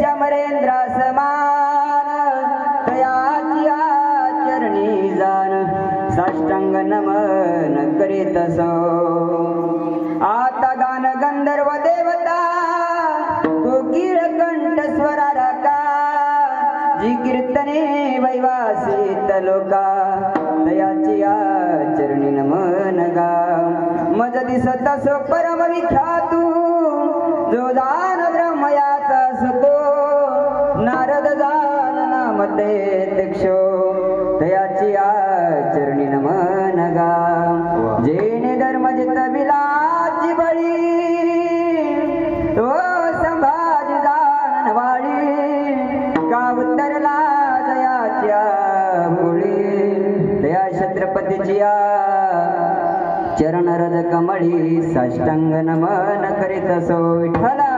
श्यामरेंद्र समान तयाची चरणी जाण साष्टांग नमन करीत आता गान गंधर्व देवता कोकिळ कंठ स्वरारका जी कीर्तने वैवासित लोका तयाची चरणी नमन गा। मज दिसत सो परम विख्यातू जो सुतो नारद दक्षो तयाची चरणी नमन गा जेने धर्म जित विलाची बळी तो संभाजी जान वाळी का उत्तरला दयाच्या मुळी दया छत्रपतीची चरण रज कमळी साष्टांग नमन करीत सो विठ्ठला।